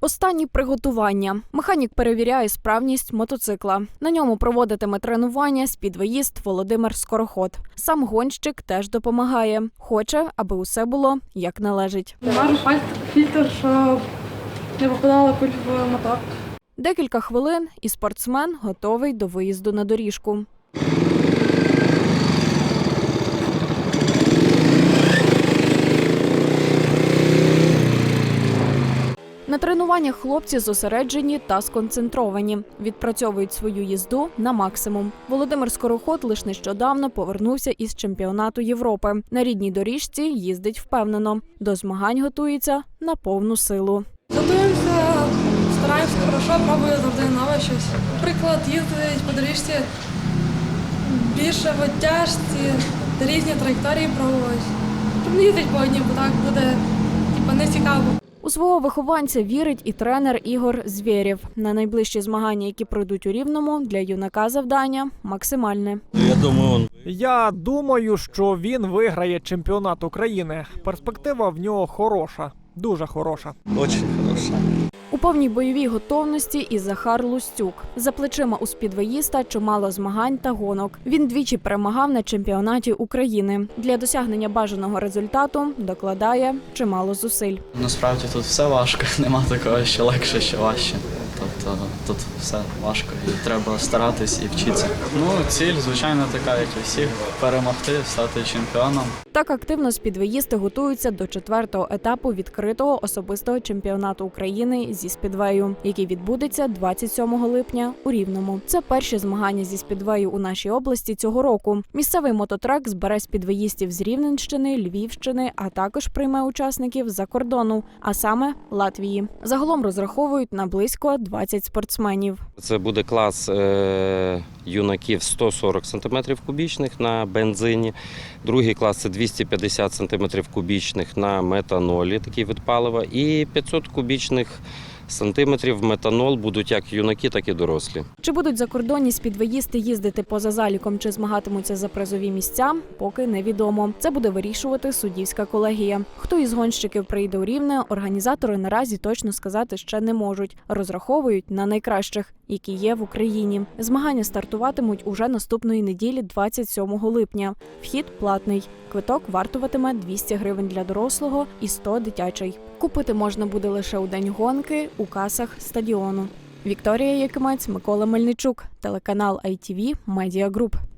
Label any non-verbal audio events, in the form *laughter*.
Останні приготування. Механік перевіряє справність мотоцикла. На ньому проводитиме тренування спідвоїст Володимир Скороход. Сам гонщик теж допомагає. Хоче, аби усе було як належить. Фільтр, щоб не попадала куль в мотор. Декілька хвилин, і спортсмен готовий до виїзду на доріжку. На тренуваннях хлопці зосереджені та сконцентровані, відпрацьовують свою їзду на максимум. Володимир Скороход лише нещодавно повернувся із чемпіонату Європи. На рідній доріжці їздить впевнено. До змагань готується на повну силу. Готуємося, стараємося хорошо, пробую завжди нове щось. Наприклад, їздить по доріжці більше в оттяжці, різні траєкторії пробувати. Щоб не їздити по одній, бо так буде типу, не цікаво. У свого вихованця вірить і тренер Ігор Звєрєв. На найближчі змагання, які пройдуть у Рівному, для юнака завдання максимальне. Я думаю, він... Я думаю, що він виграє чемпіонат України. Перспектива в нього хороша, дуже хороша. Дуже хороший. Повній бойовій готовності і Захар Лустюк. За плечима у спідвоїста чимало змагань та гонок. Він двічі перемагав на чемпіонаті України. Для досягнення бажаного результату докладає чимало зусиль. Насправді тут все важко, *laughs* нема такого, що легше, що важче. Тобто тут все важко і треба старатись і вчитися. Ну, ціль, звичайно, така, як і всіх, перемогти, стати чемпіоном. Так активно спідвеїсти готуються до четвертого етапу відкритого особистого чемпіонату України зі спідвею, який відбудеться 27 липня у Рівному. Це перші змагання зі спідвею у нашій області цього року. Місцевий мототрек збере спідвеїстів з Рівненщини, Львівщини, а також прийме учасників за кордону, а саме Латвії. Загалом розраховують на близько 20 спортсменів. Це буде клас е, юнаків 140 см кубічних на бензині. Другий клас це 250 см кубічних на метанолі, такий вид палива. І 500 кубічних сантиметрів метанол будуть як юнаки, так і дорослі. Чи будуть закордонні спідвеїсти їздити поза заліком чи змагатимуться за призові місця, поки невідомо. Це буде вирішувати суддівська колегія. Хто із гонщиків прийде у рівне, організатори наразі точно сказати ще не можуть. Розраховують на найкращих, які є в Україні. Змагання стартуватимуть уже наступної неділі, 27 липня. Вхід платний. Квиток вартуватиме 200 гривень для дорослого і 100 дитячий. Купити можна буде лише у день гонки у касах стадіону. Вікторія Якимець, Микола Мельничук, телеканал ITV Media Group.